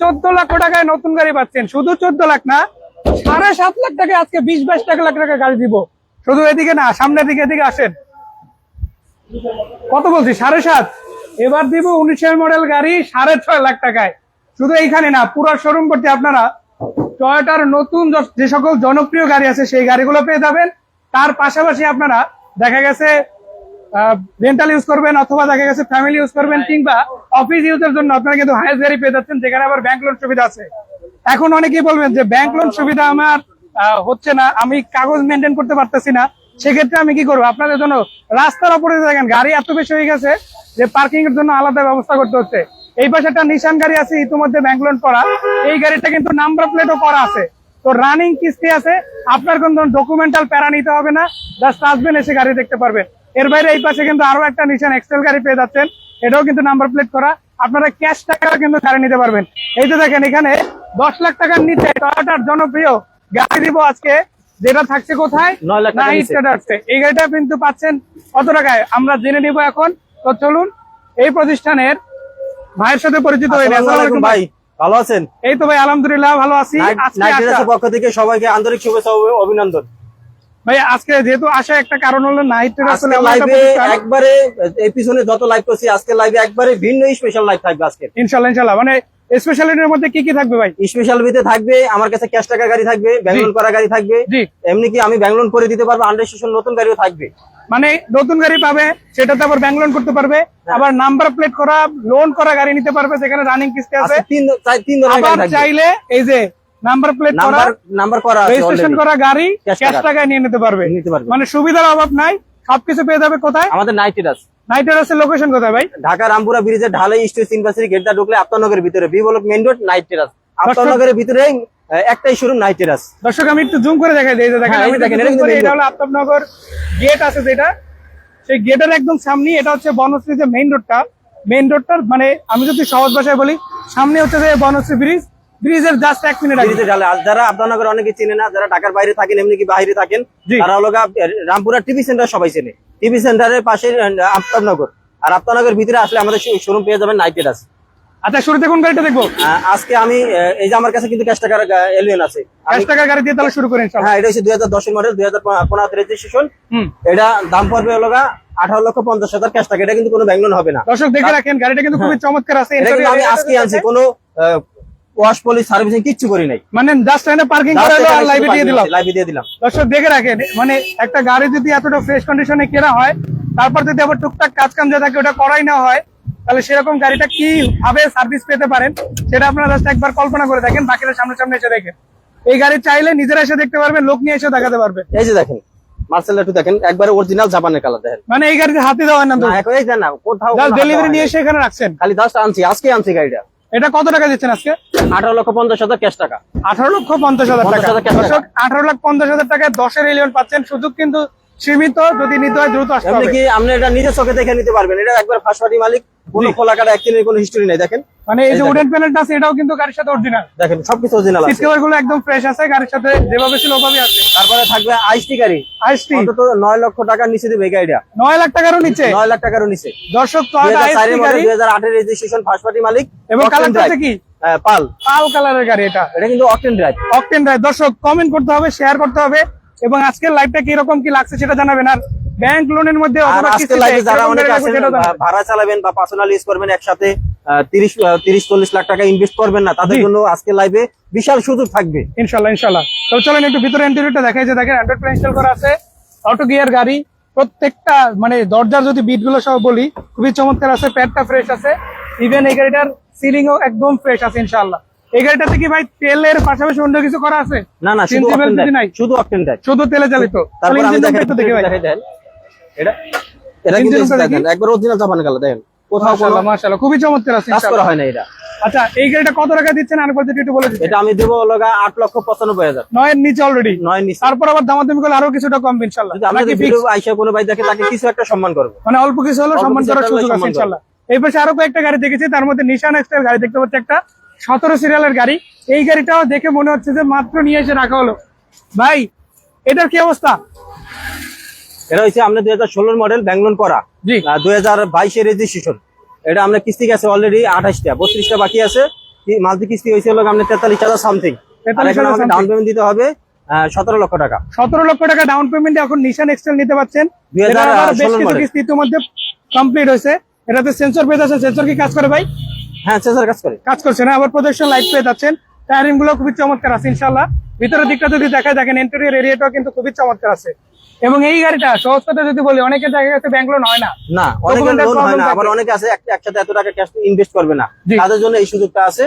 চোদ্দ লক্ষ টাকায় নতুন গাড়ি পাচ্ছেন। শুধু চোদ্দ লাখ না, সাড়ে সাত লাখ টাকা আজকে বিশ, বাইশ টাকা লাখ টাকা গাড়ি দিব। শুধু এদিকে না, সামনের দিকে, এদিকে আসেন। কত বলছি? সাড়ে সাত। এবার দিব উনিশের মডেল গাড়ি সাড়ে ছয় লাখ টাকায়। শুধু এইখানে না, পুরো শোরুম করতে আপনারা টয়োটার নতুন যে সকল জনপ্রিয় গাড়ি আছে, সেই গাড়িগুলো পেয়ে যাবেন। তার পাশাপাশি আপনারা, দেখা গেছে রেন্টাল ইউজ করবেন অথবা দেখা গেছে ফ্যামিলি ইউজ করবেন কিংবা অফিস ইউজের জন্য আপনারা কিন্তু হাইস্ট গাড়ি পেয়ে যাচ্ছেন, যেখানে আবার ব্যাংক লোন সুবিধা আছে। এখন অনেকেই বলবেন যে ব্যাংক লোন সুবিধা আমার হচ্ছে না, আমি কাগজ মেনটেন করতে পারতেছি না। সেক্ষেত্রে আমি কি করব? আপনাদের জন্য রাস্তার উপরে দেখেন, গাড়ি এত বেশি হয়ে গেছে যে পার্কিং এর জন্য আলাদা ব্যবস্থা করতে হচ্ছে। এই পাশে একটা নিশান গাড়ি আছে, ইতিমধ্যে ব্যাংক লোন করা। এই গাড়িটা কিন্তু নাম্বার প্লেটও করা আছে। তো রানিং কিস্তি আছে। আপনার কোনো ডকুমেন্টাল প্যারা নিতে হবে না। জাস্ট আসবেন, এসে গাড়ি দেখতে পারবেন। এর বাইরে এই পাশে কিন্তু আরও একটা নিশান এক্সেল গাড়ি পেয়ে যাচ্ছেন। এটাও কিন্তু নাম্বার প্লেট করা। আপনারা ক্যাশ টাকা কিন্তু গাড়ি নিতে পারবেন। এই যে দেখেন এখানে দশ লাখ টাকার নিচে টয়োটার জনপ্রিয় গাড়ি দিব আজকে। যেটা থাকছে কোথায়? এই গাড়িটা কিন্তু পাচ্ছেন কত টাকায়? আমরা জেনে নিব এখন। তো চলুন এই প্রতিষ্ঠানের ভাইয়ের সাথে পরিচিত ভাই। ভালো আছেন? এই তো ভাই আলহামদুলিল্লাহ ভালো আছি। পক্ষ থেকে সবাইকে আন্তরিক শুভেচ্ছা অভিনন্দন। ভাই আজকে যেহেতু আসা একটা কারণ হলো নাইট ট্রেডার্স লাইভে একবারে এই পিছনে যত লাইভ করছি আজকে লাইভে একবারে ভিন্ন স্পেশাল লাইভ থাকবে আজকে। মানে স্পেশালিটির মধ্যে কি কি থাকবে ভাই? স্পেশাল থাকবে আমার কাছে ক্যাশ টাকা গাড়ি থাকবে ব্যাংলোন করা গাড়ি থাকবে। এমনি কি আমি ব্যাংলোন করে দিতে পারব আন্ডার স্টেশন নতুন গাড়িও থাকবে। মানে নতুন গাড়ি পাবে সেটাতে আবার ব্যাংক লোন করতে পারবে হ্যাঁ। আবার নাম্বার প্লেট করা লোন করা গাড়ি নিতে পারবে সেখানে রানিং কিস্তি আছে। তিন চাই- তিন আবার চাইলে এই যে নাম্বার প্লেট করা নাম্বার নাম্বার করা আছে রেজিস্ট্রেশন করা গাড়ি ক্যাশ টাকায় নিয়ে নিতে পারবে। নিতে পারবে। মানে সুবিধার অভাব নাই সবকিছু পেয়ে যাবে কোথায়? আমাদের নাইট রাইডার্স নাইট রাইডার্সের লোকেশন কোথায় ভাই? ঢাকা রামপুরা ব্রিজের ঢালাই স্টেজ ইউনিভার্সিটি গেটটা ঢুকলে ভিতরে। B block main road night terrace ভিতরে একটাই শোরুম নাইট টেরাস দর্শক আমি একটু জুম করে দেখাই দিই দেখেন হ্যাঁ, আমি দেখেন, দেখেন এটা। হলো গেট আছে যেটা। সেই গেটের একদম সামনে এটা হচ্ছে বনশ্রী যে মেইন রোডটা মেইন রোডটার মানে আমি যদি সহজ ভাষায় বলি সামনে হচ্ছে যে বনশ্রী ব্রিজ ব্রিজের জাস্ট এক মিনিট ব্রিজে ঢালে আর যারা আপনানগর অনেকে চেনে না যারা ঢাকার বাইরে থাকেন এমনি কি বাইরে থাকেন। তারা হলো রামপুরা টিভি সেন্টার সবাই চেনে। টিভি সেন্টারের পাশে আপনানগর আর আপনানগর ভিতরে আসলে আমাদের শোরুম পেয়ে যাবেন নাইট টেরাস আচ্ছা শুরুতে কোন গাড়িটা দেখব? আজকে আমি এই যে আমার কাছে কিন্তু ক্যাশ টাকার এলিয়ন আছে। আমি- পাঁচ টাকার গাড়ি দিয়ে তাহলে শুরু করেন হ্যাঁ এটা হচ্ছে দুই হাজার দশের মডেল দুই হাজার পনেরো রেজিস্ট্রেশন এটা দাম পড়বে হলো গা আঠারো লক্ষ পঞ্চাশ হাজার ক্যাশ টাকা এটা কিন্তু কোনো হবে না। দর্শক দেখে রাখেন গাড়িটা কিন্তু খুবই চমৎকার আছে। আমি আজকে আনছি কোনো ওয়াশ পলিশ সার্ভিসিং কিচ্ছু করি নাই। মানে জাস্ট এখানে পার্কিং করে আর লাইভে দিয়ে দিলাম লাইভে দিয়ে দিলাম। দর্শক দেখে রাখেন মানে একটা গাড়ি যদি এতটা ফ্রেশ কন্ডিশনে কেনা হয় তারপর যদি আবার টুকটাক কাজ কাম যা থাকে ওটা করাই না হয় তাহলে সেরকম গাড়িটা কি ভাবে সার্ভিস পেতে পারেন সেটা আপনারা জাস্ট একবার কল্পনা করে দেখেন বাকিরা সামনে সামনে এসে দেখেন। এই গাড়ি চাইলে নিজেরা এসে দেখতে পারবেন লোক নিয়ে এসে দেখাতে পারবে। এই যে দেখেন মার্সেল একটু দেখেন একবারে অরিজিনাল জাপানের কালার দেখেন। মানে এই গাড়িতে হাতে দেওয়ার না না এখন এই না কোথাও ডেলিভারি নিয়ে এসে এখানে রাখছেন? খালি জাস্ট আনছি আজকে আনছি গাড়িটা। এটা কত টাকা দিচ্ছেন আজকে? আঠারো লক্ষ পঞ্চাশ হাজার ক্যাশ টাকা। আঠারো লক্ষ পঞ্চাশ হাজার টাকা। 50,000 টাকা। দর্শক আঠারো লাখ পঞ্চাশ হাজার টাকায় দশের ইলিয়ন পাচ্ছেন। সুযোগ কিন্তু সীমিত যদি নিতে হয় দ্রুত আসতে হবে। কি আপনি এটা নিজের চোখে দেখে নিতে পারবেন? এটা একবার ফাঁসবাড়ি মালিক কোনো কোনো হিস্টোরি নেই দেখেন। মানে এই যে উডেন প্যানেলটা আছে এটাও কিন্তু গাড়ির সাথে অরিজিনাল দেখেন সবকিছু অরিজিনাল আছে। কভারগুলো একদম ফ্রেশ আছে গাড়ির সাথে যেভাবে ছিল ওভাবে আছে। তারপরে থাকবে আইসটি গাড়ি। আইসটি অন্তত নয় লক্ষ টাকার নিচে দিবে এই গাড়িটা। নয় লাখ টাকারও নিচে। নয় লাখ টাকারও নিচে। দর্শক টয়োটা আইসটি গাড়ি। দুই হাজার আটের রেজিস্ট্রেশন ফার্স্ট মালিক এবং কালারটা drive। হচ্ছে কি? হ্যাঁ, পাল। পাল কালারের গাড়ি এটা। এটা কিন্তু অকটেন ড্রাইভ অকটেন ড্রাইভ দর্শক কমেন্ট করতে হবে শেয়ার করতে হবে। এবং আজকের লাইভটা কি রকম কি লাগছে সেটা জানাবেন আর ব্যাংক লোনের মধ্যে যারা অনেকে আছেন ভাড়া চালাবেন বা পার্সোনাল ইউজ করবেন একসাথে তিরিশ তিরিশ চল্লিশ লাখ টাকা ইনভেস্ট করবেন না তাদের। জন্য আজকে লাইভে বিশাল সুযোগ থাকবে। ইনশাল্লাহ ইনশাল্লাহ। তো চলেন একটু ভিতরে ইন্টারভিউটা দেখাই যে দেখেন অ্যান্ড্রয়েড প্লে ইনস্টল করা আছে অটো গিয়ার গাড়ি প্রত্যেকটা মানে দরজার যদি বিটগুলো সব বলি খুবই চমৎকার আছে প্যাডটা ফ্রেশ আছে ইভেন এই গাড়িটার সিলিং ও একদম ফ্রেশ আছে ইনশাল্লাহ। এই গাড়িটাতে কি ভাই তেলের পাশাপাশি অন্য কিছু করা আছে? না না শুধু নাই। শুধু অকটেন শুধু তেলে চালিত। ইঞ্জিন একটু দেখে ভাই এটা এটা কিন্তু দেখেন একবার অরিজিনাল জাপানের কালার দেখেন। কোথাও কোনো মাশাআল্লাহ খুবই চমৎকার আছে কাজ করা হয় না এটা। আচ্ছা এই গাড়িটা কত টাকা দিচ্ছেন? একটু বলে দিচ্ছেন এটা আমি দেবো লগা আট লক্ষ পঁচানব্বই হাজার। নয়ের নিচে অলরেডি নয় নিচে। তারপর আবার দামাদামি করলে আরও কিছুটা কম ইনশাল্লাহ যদি ভিডিও আইসা কোনো ভাই দেখে তাকে কিছু একটা সম্মান করব। মানে অল্প কিছু হলো সম্মান করার সুযোগ আছে সম্মান ইনশাল্লাহ এই পাশে আরও কয়েকটা গাড়ি দেখেছি তার মধ্যে নিশান এক্সটার গাড়ি দেখতে পাচ্ছি একটা। সতেরো সিরিয়ালের গাড়ি। এই গাড়িটাও দেখে মনে হচ্ছে যে মাত্র নিয়ে এসে রাখা হলো। ভাই এটার কি অবস্থা? এটা হচ্ছে আমরা দুই হাজার ষোলোর মডেল ব্যাংলোন করা। জি। দুই হাজার বাইশের রেজিস্ট্রেশন এটা আমরা কিস্তি গেছে অলরেডি আঠাশটা বত্রিশটা বাকি আছে। মান্থলি কিস্তি হয়েছে হলো আপনার তেতাল্লিশ হাজার সামথিং 43,000 আমাকে ডাউন পেমেন্ট দিতে হবে সতেরো লক্ষ টাকা। সতেরো লক্ষ টাকা ডাউন পেমেন্ট এখন নিশান এক্সেল নিতে পারছেন। 2016 এটা আবার বেশ কিছু কিস্তি ইতিমধ্যে কমপ্লিট হয়েছে। এটাতে সেন্সর পেয়ে যাচ্ছে সেন্সর কি কাজ করে ভাই? হ্যাঁ সেন্সার কাজ করে। কাজ করছে না আবার প্রজেকশন লাইট পেয়ে যাচ্ছেন। টায়ারিংগুলো খুবই চমৎকার আছে ইনশাল্লাহ ভিতরের দিকটা যদি দেখা দেখেন ইন্টেরিয়র এরিয়াটাও কিন্তু খুবই চমৎকার আছে। এবং এই গাড়িটা সহজ কথা যদি বলি গেছে ব্যাঙ্গলোর হয় না। না অনেকের লোন হয় না আবার অনেকে আছে একসাথে এত টাকা ক্যাশ ইনভেস্ট করবে না। তাদের জন্য এই সুযোগটা আছে।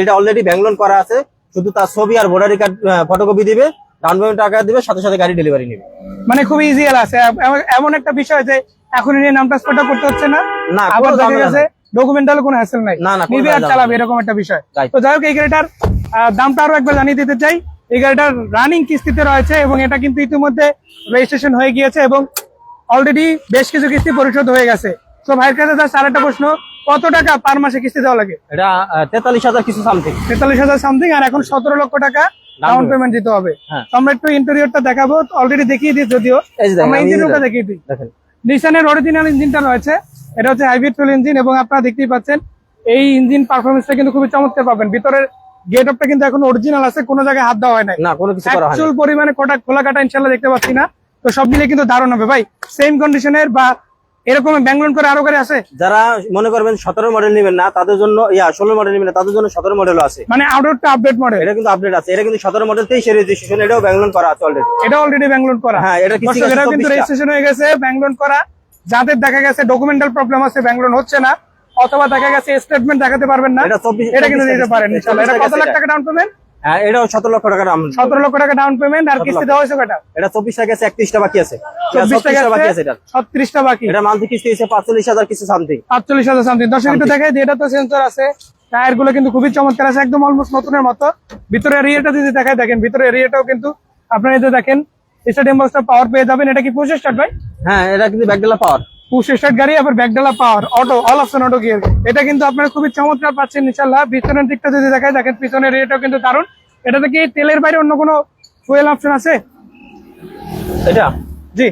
এটা অলরেডি ব্যাংক লোন করা আছে। শুধু তার ছবি আর ভোটারি কার্ড ফটোকপি দিবে ডাউন পেমেন্ট টাকা দিবে সাথে সাথে গাড়ি ডেলিভারি নেবে। মানে খুব ইজি আছে। এমন একটা বিষয় যে এখন নিয়ে নাম ট্রান্সফারটা করতে হচ্ছে না। না, আবার দেখা গেছে ডকুমেন্টাল কোনো হ্যাসেল নাই। না, না, কোনো নিবে আর চালাবে এরকম একটা বিষয়। তো যাই হোক এই গাড়িটার দামটা আরও একবার জানিয়ে দিতে চাই। এই গাড়িটার রানিং কিস্তিতে রয়েছে এবং এটা কিন্তু ইতিমধ্যে রেজিস্ট্রেশন হয়ে গিয়েছে এবং অলরেডি বেশ কিছু কিস্তি পরিশোধ হয়ে গেছে। তো ভাইয়ের কাছে জাস্ট আরেকটা প্রশ্ন কত টাকা পার মাসে কিস্তি দেওয়া লাগে? এটা তেতাল্লিশ হাজার কিছু সামথিং তেতাল্লিশ হাজার সামথিং আর এখন সতেরো লক্ষ টাকা ডাউন পেমেন্ট দিতে হবে। হ্যাঁ। আমরা একটু ইন্টেরিয়রটা দেখাবো অলরেডি দেখিয়ে দিই যদিও। আমরা ইঞ্জিনটা দেখিয়ে দিই। নিশানের অরিজিনাল ইঞ্জিনটা রয়েছে। এটা হচ্ছে হাইব্রিড টুল ইঞ্জিন এবং আপনারা দেখতেই পাচ্ছেন এই ইঞ্জিন পারফরমেন্সটা কিন্তু খুবই চমৎকার পাবেন। ভিতরের গেট আপটা কিন্তু এখন অরিজিনাল আছে কোনো জায়গায় হাত দেওয়া হয় না কোনো কিছু করা হয় অ্যাকচুয়াল পরিমাণে কটা খোলা কাটা ইনশাল্লাহ দেখতে পাচ্ছি না। তো সব মিলে কিন্তু দারুণ হবে ভাই। সেম কন্ডিশনের বা এরকম ব্যাংলোন করে আরও গাড়ি আছে? যারা মনে করবেন সতেরো মডেল নেবেন না তাদের জন্য ইয়া ষোলো মডেল নেবেন না তাদের জন্য সতেরো মডেল আছে। মানে আউটডোরটা আপডেট মডেল এটা কিন্তু আপডেট আছে। এটা কিন্তু সতেরো মডেল তেইশে রেজিস্ট্রেশন এটাও ব্যাংলোন করা আছে অলরেডি এটা অলরেডি ব্যাংলোন করা। হ্যাঁ, এটা কিন্তু 24 রেজিস্ট্রেশন হয়ে গেছে ব্যাংলোন করা। যাদের দেখা গেছে ডকুমেন্টাল প্রবলেম আছে ব্যাংলোন হচ্ছে না অথবা দেখা গেছে স্টেটমেন্ট দেখাতে পারবেন না এটা কিন্তু 24 দিতে পারেন ইনশাআল্লাহ এটা কত লাখ টাকা ডাউন পেমেন্ট হ্যাঁ এটাও সতেরো লক্ষ টাকা দাম সতেরো লক্ষ টাকা ডাউন পেমেন্ট আর কিস্তি দেওয়া হয়েছে এটা চব্বিশ টাকা আছে একত্রিশটা বাকি আছে। বাকি আছে এটা। ছত্রিশটা বাকি। এটা মান্থলি কিস্তি এসে পাঁচচল্লিশ হাজার কিছু সামথিং হাজার সামথিং দেখাই এটা তো সেন্সর আছে টায়ারগুলো কিন্তু খুবই চমৎকার আছে একদম অলমোস্ট নতুনের মতো। ভিতরে এরিয়াটা যদি দেখায় দেখেন ভিতরে এরিয়াটাও কিন্তু আপনারা দেখেন স্টেডিয়াম বক্সটা পাওয়ার পেয়ে যাবেন। এটা কি পঁচিশ স্টার্ট ভাই? হ্যাঁ এটা কিন্তু ব্যাকডেলা পাওয়ার পুশ স্টার্ট গাড়ি আবার ব্যাকডালা power auto all option auto gear এটা কিন্তু আপনারা খুবই চমৎকার পাচ্ছেন ইনশাল্লাহ পিছনের দিকটা যদি দেখায় দেখেন পিছনের এরিয়াটাও কিন্তু দারুণ। এটাতে কি তেলের বাইরে অন্য কোনো ফুয়েল অপশন আছে? এটা? জি।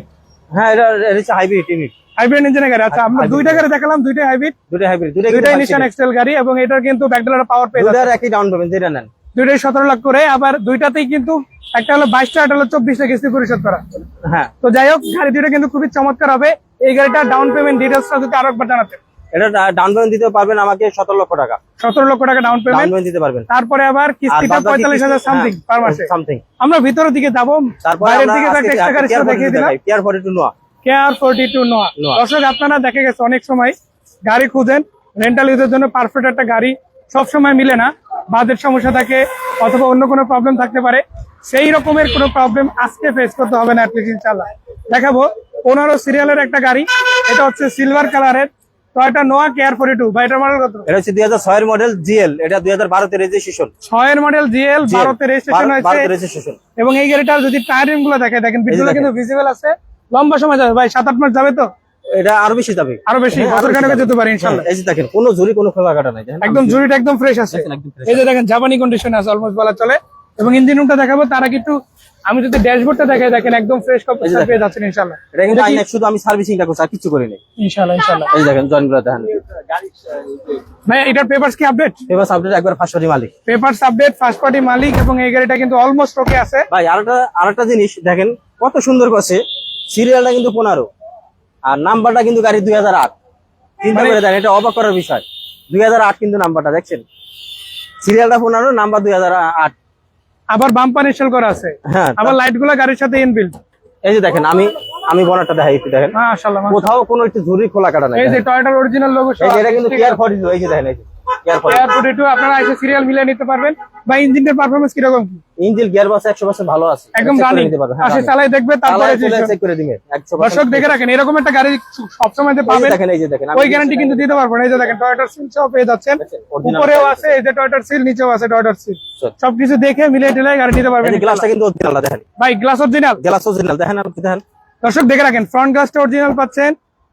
হ্যাঁ এটা হচ্ছে হাইব্রিড ইউনিট হাইব্রিড ইঞ্জিনের গাড়ি। আচ্ছা আমরা দুইটা গাড়ি দেখালাম দুইটাই হাইব্রিড দুটো হাইব্রিড দুটো দুইটাই নিশান এক্সেল গাড়ি এবং এটার কিন্তু ব্যাকডালার পাওয়ার পেয়ে যাচ্ছে একই ডাউন পেমেন্ট যেটা নেন। দুইটাই সতেরো লাখ করে আবার দুইটাতেই কিন্তু একটা হলো বাইশটা একটা হলো চব্বিশটা কিস্তি পরিশোধ করা। হ্যাঁ। তো যাই হোক গাড়ি দুইটা কিন্তু খুবই চমৎকার হবে। এই গাড়িটা ডাউন পেমেন্ট ডিটেলসটা যদি আরও একবার জানাতে। এটা ডাউন পেমেন্ট দিতে পারবেন আমাকে সতেরো লক্ষ টাকা। সতেরো লক্ষ টাকা ডাউন ডাউন পেমেন্ট পেমেন্ট দিতে পারবেন। তারপরে আবার কিস্তিটা পঁয়তাল্লিশ হাজার সামথিং পার মাসে। সামথিং আমরা ভিতরের দিকে যাব। বাইরের দিকে একটা এক্সট্রা দেখিয়ে দিলাম। Care for two Noah care forty two Noah. দর্শক আপনারা দেখে গেছে অনেক সময়। গাড়ি খুঁজেন রেন্টাল ইউজের জন্য পারফেক্ট একটা গাড়ি। সব সময় মিলে না। বাজেট সমস্যা থাকে অথবা অন্য কোনো প্রবলেম থাকতে পারে সেই রকমের কোনো প্রবলেম আজকে ফেস করতে হবে না অ্যাটলিস্ট ইনশাল্লাহ দেখাবো পনেরো সিরিয়ালের একটা গাড়ি এটা হচ্ছে সিলভার কালারের Toyota Noah care forty two বা এটার মডেল কত? এটা হচ্ছে দুই হাজার ছয়ের মডেল জিএল এটা দুই হাজার বারোতে রেজিস্ট্রেশন ছয়ের মডেল জিএল রেজিস্ট্রেশন হয়েছে। এবং এই গাড়িটার যদি টায়ারিংগুলো দেখে দেখেন ভিডিওটা কিন্তু ভিজিবল আছে। লম্বা সময় যাবে ভাই সাত আট মাস যাবে তো? এটা আরও বেশি যাবে। আরও বেশি হ্যাঁ, বছর আরও খানেকে যেতে পারে হ্যাঁ, ইনশাল্লাহ এই যে দেখেন কোনো ঝুরি কোনো খোলা কাটা নাই একদম জুড়িটা একদম ফ্রেশ আছে। এই যে দেখেন জাপানি কন্ডিশন আছে অলমোস্ট বলা চলে। এবং ইঞ্জিন রুমটা দেখাবো তারা কিন্তু আমি যদি ড্যাশবোর্ডটা দেখাই দেখেন একদম ফ্রেশ কপি। পেয়ে যাচ্ছেন ইনশাল্লাহ। এটা কিন্তু আইনেক শুধু আমি সার্ভিসিংটা করছি আর কিছু করিনি ইনশাল্লাহ ইনশাল্লাহ। এই দেখেন জয়েনগুলো দেখেন। ভাই এটার পেপারস কি আপডেট এবার আপডেট একবার ফার্স্ট পার্টি মালিক। পেপারস আপডেট ফার্স্ট পার্টি মালিক এবং এই গাড়িটা কিন্তু অলমোস্ট ওকে আছে। ভাই আরেকটা আরেকটা জিনিস দেখেন কত সুন্দর করছে। সিরিয়ালটা কিন্তু পনেরো। আর নাম্বারটা কিন্তু গাড়ি দুই হাজার আট। চিন্তা মানে- করে দেন এটা অবাক করার বিষয়। দুই হাজার আট কিন্তু নাম্বারটা দেখছেন? সিরিয়ালটা পনেরো নাম্বার দুই হাজার আট। আবার বাম্পার ইনস্টল করা আছে। হ্যাঁ আবার লাইটগুলা গাড়ির সাথে ইনবিল্ড এই যে দেখেন আমি আমি বনারটা দেখাই একটু দেখেন। মাশাআল্লাহ কোথাও কোনো একটু ঝুরি খোলা কাটা নাই এই যে টয়টার অরিজিনাল লোগো এই যে এটা কিন্তু কেয়ার ফর এই যে দেখেন এই যে। Care for air forty two আপনারা এসে সিরিয়াল মিলিয়ে নিতে পারবেন। বা ইঞ্জিনের পারফরমেন্স কীরকম? ভালো আছে। একদম রানিং পারবেন। হ্যাঁ, আসে চালাই দেখবে তারপরে চালায় চলে decision। চেক করে দিবে। একশো দর্শক দেখে রাখেন এরকম একটা গাড়ি সবসময় যে যে পাবেন দেখেন এই যে দেখেন ওই গ্যারান্টি কিন্তু দিতে পারব না। এই যে দেখেন টয়োটার সিল সব পেয়ে যাচ্ছেন। উপরেও আছে এই যে টয়োটার সিল নিচেও আছে টয়োটার সিল সবকিছু দেখে মিলিয়ে টিলে গাড়ি নিতে পারবেন। গ্লাসটা কিন্তু অরিজিনাল দেখেন। ভাই গ্লাস অরিজিনাল গ্লাস অরিজিনাল দেখেন আর দেখেন। দর্শক দেখে রাখেন ফ্রন্ট গ্লাসটা অরিজিনাল পাচ্ছেন।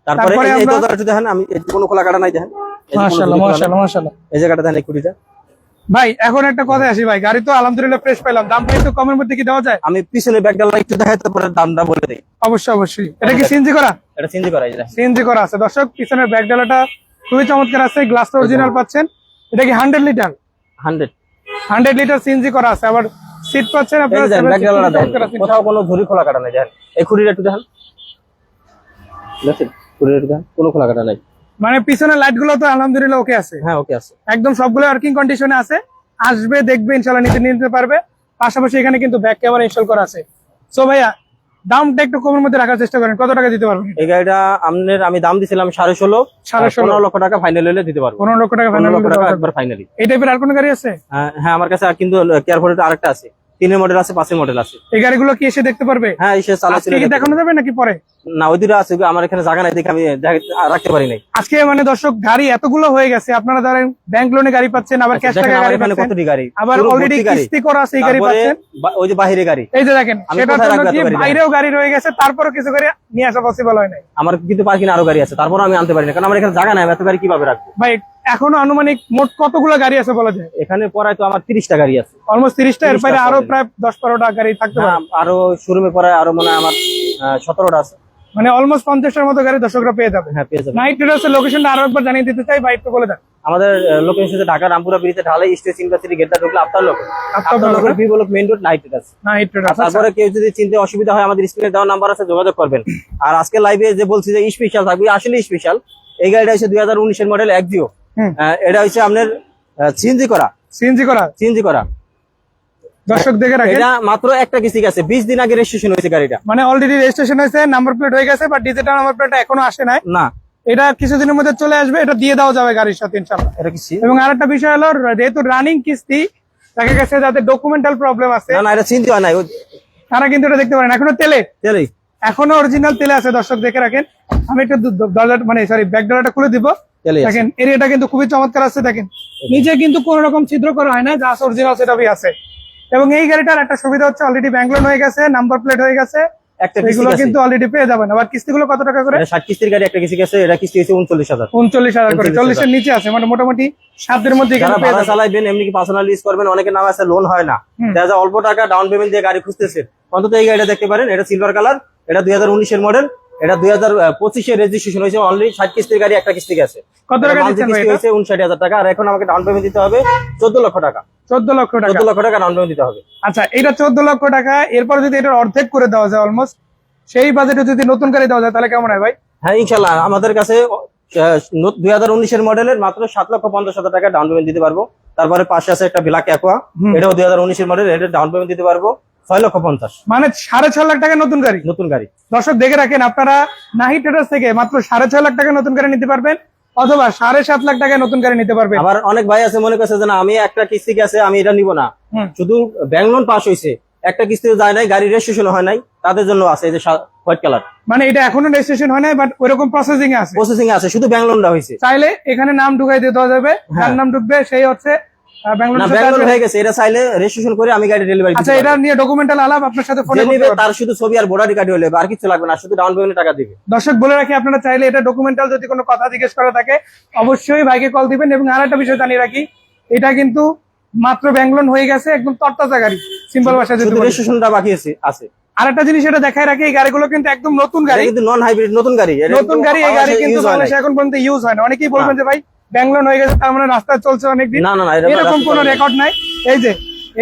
তারপরে এই- দরজাটা দেখেন আমি কোনো খোলা কাটা নাই দেখেন। মাশাআল্লাহ। মাশাআল্লাহ মাশাআল্লাহ। এই জায়গাটা দেখেন ভাই এখন একটা কথা আসি ভাই গাড়ি তো আলহামদুলিল্লাহ ফ্রেশ পেলাম দামটা একটু কমের মধ্যে কি দেওয়া যায়? আমি পিছনে ব্যাগটা একটু দেখাই তারপরে দামটা বলে দিই। অবশ্যই অবশ্যই। এটা কি সিএনজি করা? এটা চিন্তা করা যায় সিএনজি করা আছে। দর্শক পিছনের ব্যাক ডালাটা খুবই চমৎকার আছে গ্লাসটা অরিজিনাল পাচ্ছেন। এটা কি hundred litre hundred hundred litre CNG করা আছে আবার সিট পাচ্ছেন আপনারা দেন কোথাও কোনো ঝুরি খোলা কাটা নেই দেখেন। এই খুঁড়িটা একটু দেখেন। দেখছেন খুঁড়িটা একটু দেখেন। কোনো খোলা কাটা নাই। মানে পিছনের লাইটগুলো তো আলহামদুলিল্লাহ ওকে আছে। হ্যাঁ ওকে আছে। একদম সবগুলো ওয়ার্কিং কন্ডিশনে আছে। আসবে দেখবে ইনশাল্লাহ নিতে নিতে পারবে। পাশাপাশি এখানে কিন্তু ব্যাক ক্যামেরা ইনস্টল করা আছে। সো ভাইয়া দামটা একটু কমের মধ্যে রাখার চেষ্টা করেন। কত টাকা দিতে পারবেন? এই গাড়িটা আপনার আমি দাম দিছিলাম সাড়ে ষোলো। সাড়ে ষোলো। লক্ষ টাকা ফাইনাল হলে দিতে পারব। পনেরো লক্ষ টাকা পনেরো ফাইনাল লক্ষ টাকা একবার ফাইনালি এই টাইপের আর কোন গাড়ি আছে? হ্যাঁ আমার কাছে আর কিন্তু কেয়ার ফোর্ডের আরেকটা আছে। তিনের মডেল আছে পাঁচের মডেল আছে। এই গাড়িগুলো কি এসে দেখতে পারবে? হ্যাঁ এসে কি দেখানো যাবে নাকি পরে? না আছে আমার এখানে জায়গা নাই দেখে আমি রাখতে পারি নাই। আজকে মানে দর্শক গাড়ি এতগুলো হয়ে গেছে আপনারা ধরেন ব্যাংক লোনে গাড়ি পাচ্ছেন আবার ক্যাশ টাকা গাড়ি পাচ্ছেন কতটি গাড়ি? আবার অলরেডি কিস্তি করা আছে এই গাড়ি পাচ্ছেন। ওই যে বাহিরে গাড়ি। এই যে দেখেন সেটার জন্য কি গাড়ি? বাইরেও গাড়ি রয়ে গেছে তারপরও কিছু গাড়ি নিয়ে আসা পসিবল হয় নাই। আমার কিন্তু পার্কিং আরও গাড়ি আছে তারপর আমি আনতে পারি না কারণ আমার এখানে জায়গা নাই আমি এত গাড়ি কীভাবে রাখব? ভাই এখনও আনুমানিক মোট কতগুলো গাড়ি আছে বলা যায়? এখানে পড়ায় তো আমার তিরিশটা গাড়ি আছে। অলমোস্ট তিরিশটা এর 30টা বাইরে আরও প্রায় দশ বারোটা গাড়ি থাকতে আরও শোরুমে পড়ায় আরও মনে হয় আমার সতেরোটা আছে। মানে অলমোস্ট পঞ্চাশটার মতো গাড়ি দর্শকরা পেয়ে যাবে। হ্যাঁ পেয়ে যাবেন নাইট ট্রেডার্সের লোকেশনটা আরও একবার জানিয়ে দিতে চাই বা একটু বলে দেন। আমাদের লোকেশন হচ্ছে ঢাকা রামপুরা ব্রিজে ঢালাই স্টেশন ইউনিভার্সিটি গেটটা ঢুকলে আপনার লোক আপনার লোকের B block main road night আছে নাইট ট্রেডার্স তারপরে কেউ যদি চিনতে অসুবিধা হয় আমাদের স্ক্রিনে দেওয়া নাম্বার আছে যোগাযোগ করবেন। আর আজকে লাইভে যে বলছি যে স্পেশাল থাকবে আসলে স্পেশাল এই গাড়িটা হচ্ছে দুই হাজার উনিশের মডেল একজিও। এটা হচ্ছে আপনার সিএনজি করা। সিএনজি করা। সিএনজি করা। দর্শক দেখে রাখেন। এটা মাত্র একটা কিস্তি আছে বিশ দিন আগে রেজিস্ট্রেশন হয়েছে গাড়িটা। মানে অলরেডি রেজিস্ট্রেশন হয়েছে নাম্বার প্লেট হয়ে গেছে বাট ডিজিটাল নাম্বার প্লেট এখনও আসে নাই। না। এটা কিছুদিনের মধ্যে চলে আসবে এটা দিয়ে দেওয়া যাবে গাড়ির সাথে ইনশাল্লাহ এটা কিস্তি এবং আরেকটা বিষয় হলো যেহেতু রানিং কিস্তি দেখা গেছে যাদের ডকুমেন্টাল প্রবলেম আছে। না না এটা চিনতে হয় না তারা কিন্তু এটা দেখতে পারেন। এখনও তেলে। চলে এখনও অরিজিনাল তেলে আছে দর্শক দেখে রাখেন। আমি একটু দরজা মানে সরি ব্যাক ডোরটা খুলে দিব। দেখেন এরিয়াটা কিন্তু খুবই চমৎকার আছে দেখেন। নিচে কিন্তু কোন রকম ছিদ্র করা হয় না যা অরিজিনাল সেটাই আছে। এবং এই গাড়িটার একটা সুবিধা হচ্ছে অলরেডি ব্যাঙ্গলোর হয়ে গেছে নাম্বার প্লেট হয়ে গেছে। একটা এগুলো কিন্তু অলরেডি পেয়ে যাবেন। আবার কিস্তিগুলো কত টাকা করে? ষাট কিস্তির গাড়ি একটা কিস্তি এটা কিস্তি উনচল্লিশ হাজার। উনচল্লিশ হাজার করে। চল্লিশের নিচে আছে মানে মোটামুটি সাতের মধ্যে চালাইবেন এমনি কি পার্সোনাল ইউজ করবেন অনেকের নাম আছে লোন হয় না। যারা অল্প টাকা ডাউন পেমেন্ট দিয়ে গাড়ি খুঁজতেছে অন্তত এই গাড়িটা দেখতে পারেন এটা সিলভার কালার এটা দুই হাজার উনিশের মডেল এটা দুই হাজার পঁচিশে রেজিস্ট্রেশন হয়েছে অনলি ষাট কিস্তির গাড়ি একটা কিস্তি গেছে। কত টাকা হয়েছে উনষাট হাজার টাকা আর এখন আমাকে ডাউন পেমেন্ট দিতে হবে চোদ্দ লক্ষ টাকা। চোদ্দ লক্ষ টাকা। চোদ্দ লক্ষ টাকা ডাউন পেমেন্ট দিতে হবে। আচ্ছা এটা চোদ্দ লক্ষ টাকা এরপর যদি এটার অর্ধেক করে দেওয়া যায় অলমোস্ট সেই বাজেটে যদি নতুন গাড়ি দেওয়া যায় তাহলে কেমন হয় ভাই? হ্যাঁ ইনশাল্লাহ আমাদের কাছে দুই হাজার উনিশের মডেলের মাত্র সাত লক্ষ পঞ্চাশ হাজার টাকা ডাউন পেমেন্ট দিতে পারব। তারপরে পাশে আছে একটা ব্ল্যাক অ্যাকোয়া। এটাও দুই হাজার উনিশের মডেল এটা ডাউন পেমেন্ট দিতে পারব। ছয় লক্ষ পঞ্চাশ। মানে সাড়ে ছ লাখ টাকা নতুন গাড়ি? নতুন গাড়ি। দর্শক দেখে রাখেন আপনারা নাহি ট্রেডার্স থেকে মাত্র সাড়ে ছয় লাখ টাকা নতুন গাড়ি নিতে পারবেন অথবা সাড়ে সাত লাখ টাকায় নতুন গাড়ি নিতে আবার অনেক ভাই আছে মনে করছে যে না আমি একটা কিস্তি গেছে আমি এটা নিব না। শুধু ব্যাংক লোন পাস হয়েছে একটা কিস্তি যায় নাই গাড়ি রেজিস্ট্রেশন হয় নাই তাদের জন্য আছে এই যে হোয়াইট কালার মানে এটা এখনও রেজিস্ট্রেশন হয় নাই বাট ওইরকম প্রসেসিং আছে। প্রসেসিং আছে শুধু ব্যাংক লোনটা হয়েছে চাইলে এখানে নাম ঢুকাই দিয়ে দেওয়া যাবে যার হ্যাঁ। নাম ঢুকবে সেই হচ্ছে ব্যাঙ্গালোর না সাথে ব্যাংক লোন আসবে। হয়ে গেছে এটা চাইলে রেজিস্ট্রেশন করে আমি গাড়ি ডেলিভারি আচ্ছা এটা নিয়ে ডকুমেন্টাল আলাপ আপনার সাথে ফোনে যে করতে নিবে পারব। তার শুধু ছবি আর ভোটার কার্ড হলে আর কিছু লাগবে না শুধু ডাউন পেমেন্টের টাকা দিবে দর্শক বলে রাখি আপনারা চাইলে এটা ডকুমেন্টাল যদি কোনো কথা জিজ্ঞেস করা থাকে অবশ্যই ভাইকে কল দিবেন এবং আর একটা বিষয় জানিয়ে রাখি এটা কিন্তু মাত্র ব্যাঙ্গলোন হয়ে গেছে একদম তরতাজা গাড়ি সিম্পল ভাষায় যদি। রেজিস্ট্রেশনটা বাকি আছে আছে আর একটা জিনিস এটা দেখায় রাখি এই গাড়িগুলো কিন্তু একদম নতুন গাড়ি কিন্তু নন হাইব্রিড নতুন গাড়ি নতুন গাড়ি এই গাড়ি কিন্তু হয়। বাংলাদেশে এখন পর্যন্ত ইউজ হয় না অনেকেই বলবেন যে ভাই ব্যাঙ্গলোন হয়ে গেছে তার মানে রাস্তায় চলছে অনেকদিন। না না না এরকম কোনো রেকর্ড নাই। এই যে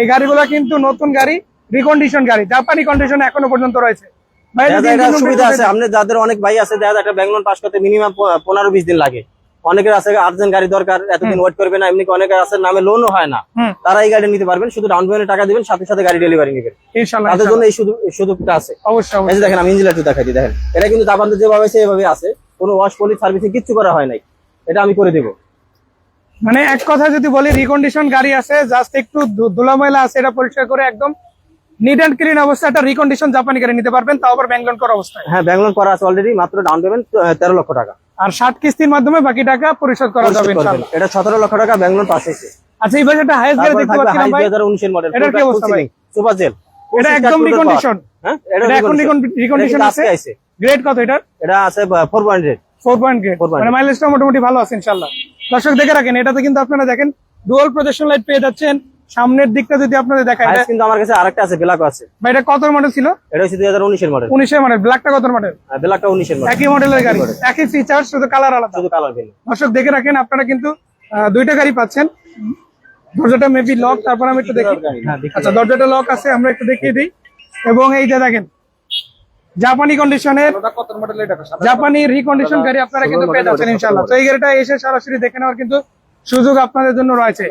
এই গাড়িগুলো কিন্তু নতুন গাড়ি রিকন্ডিশন গাড়ি জাপানি কন্ডিশন এখনও পর্যন্ত রয়েছে। সুবিধা আছে। আপনি যাদের অনেক ভাই আছে দেখা যায় একটা ব্যাংক পাস করতে মিনিমাম পনেরো বিশ দিন লাগে। অনেকের আছে আর্জেন্ট গাড়ি দরকার এতদিন ওয়েট করবে না এমনি অনেকের আছে নামে লোনও হয় না। তারা এই গাড়ি নিতে পারবেন শুধু ডাউন টাকা দিবেন সাথে সাথে গাড়ি ডেলিভারি নেবেন। ইনশাল্লাহ তাদের জন্য এই সুযোগটা আছে। অবশ্যই দেখেন আমি ইঞ্জিন দেখাই দিই দেখেন। এটা কিন্তু যেভাবে আছে এভাবে আছে। কোনো ওয়াশ পলিশ সার্ভিসিং কিচ্ছু করা হয় নাই। এটা আমি করে দেবো মানে এক কথা যদি বলি রিকন্ডিশন গাড়ি আছে জাস্ট একটু ধু- ধুলা ময়লা আছে এটা পরিষ্কার করে একদম নিট অ্যান্ড ক্লিন অবস্থা একটা রিকন্ডিশন জাপানি গাড়ি নিতে পারবেন তাও আবার ব্যাঙ্গলোন করা অবস্থায় হ্যাঁ ব্যাংক লোন করা আছে অলরেডি মাত্র ডাউন পেমেন্ট তেরো লক্ষ টাকা আর ষাট কিস্তির মাধ্যমে বাকি টাকা পরিশোধ করা যাবে এটা সতেরো লক্ষ টাকা ব্যাংক লোন পাস আচ্ছা এই বাজে একটা হাইস্ট গাড়ি দেখতে পাচ্ছিলাম ভাই দুই হাজার উনিশের মডেল এটার কি অবস্থা ভাই? সুপার জেল এটা একদম রিকন্ডিশন হ্যাঁ এটা এখন রিকন্ডিশন আছে গ্রেড কত এটার এটা আছে four point four point grade 4.8 মানে মাইলেজটা মোটামুটি ভালো আছে ইনশাল্লাহ দর্শক দেখে রাখেন এটাতে কিন্তু আপনারা দেখেন ডুয়াল প্রজেকশন লাইট পেয়ে যাচ্ছেন। সামনের দিকটা যদি আপনাদের দেখায় এটা কিন্তু আমার কাছে আরেকটা আছে ব্ল্যাক আছে। ভাই এটা কত মডেল ছিল? এটা হচ্ছে মডেল ব্ল্যাকটা কত মডেল ব্ল্যাকটা মডেল একই মডেলের গাড়ি একই ফিচার শুধু কালার আলাদা। শুধু কালার ভিন্ন। দর্শক দেখে রাখেন আপনারা কিন্তু দুইটা গাড়ি পাচ্ছেন। দরজাটা মেবি লক তারপর আমি একটু দেখি। হ্যাঁ দেখি। আচ্ছা দরজাটা লক আছে আমরা একটু দেখিয়ে দিই। এবং এই যে দেখেন জাপানি কন্ডিশনের জাপানি রিকন্ডিশন গাড়ি আপনারা কিন্তু পেয়ে যাচ্ছেন ইনশাল্লাহ তো এই গাড়িটা এসে সরাসরি দেখে নেওয়ার কিন্তু সুযোগ আপনাদের জন্য রয়েছে।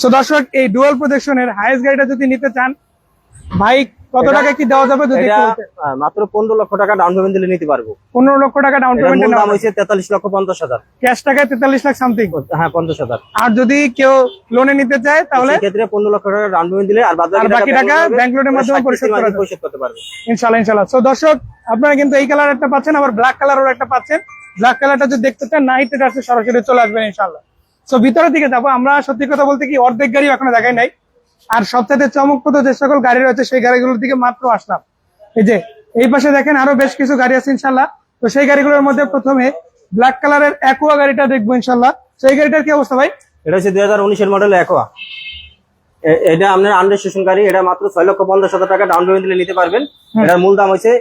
তো দর্শক এই ডুয়াল প্রোজেকশনের হাইয়েস্ট গাড়িটা যদি নিতে চান ভাই কত টাকা কি দেওয়া যাবে যদি মাত্র পনেরো লক্ষ টাকা ডাউন পেমেন্ট দিলে নিতে পারব। পনেরো লক্ষ টাকা ডাউন পেমেন্ট দাম হয়েছে তেতাল্লিশ লক্ষ পঞ্চাশ হাজার। ক্যাশ টাকায় তেতাল্লিশ লাখ সামথিং হ্যাঁ পঞ্চাশ হাজার। আর যদি কেউ লোনে নিতে চায় তাহলে ক্ষেত্রে পনেরো লক্ষ টাকা ডাউন পেমেন্ট দিলে আর বাকি টাকা ব্যাংক লোনের মাধ্যমে পরিশোধ করতে পারবে। ইনশাল্লাহ ইনশাল্লাহ তো দর্শক আপনারা কিন্তু এই কালার একটা পাচ্ছেন আবার ব্ল্যাক কালারও একটা পাচ্ছেন। ব্ল্যাক কালারটা যদি দেখতে চান নাইট আসলে সরাসরি চলে আসবেন ইনশাল্লাহ তো ভিতরের দিকে যাব। আমরা সত্যি কথা বলতে কি অর্ধেক গাড়ি এখনও দেখাই নাই। আর সবথেকে চমকপ্রদ যে সকল গাড়ি রয়েছে সেই গাড়িগুলোর দিকে মাত্র আসলাম। এই যে এই পাশে দেখেন আরও বেশ কিছু গাড়ি আছে ইনশাল্লাহ তো সেই গাড়িগুলোর মধ্যে প্রথমে ব্ল্যাক কালারের অ্যাকোয়া গাড়িটা দেখব ইনশাল্লাহ সেই গাড়িটার কি অবস্থা ভাই? এটা হচ্ছে দুই হাজার উনিশের মডেল একোয়া এটা আপনার আন্ডার স্টেশন গাড়ি এটা মাত্র ছয় লক্ষ পঞ্চাশ হাজার টাকা ডাউন পেমেন্ট দিলে নিতে পারবেন। এটার মূল দাম হচ্ছে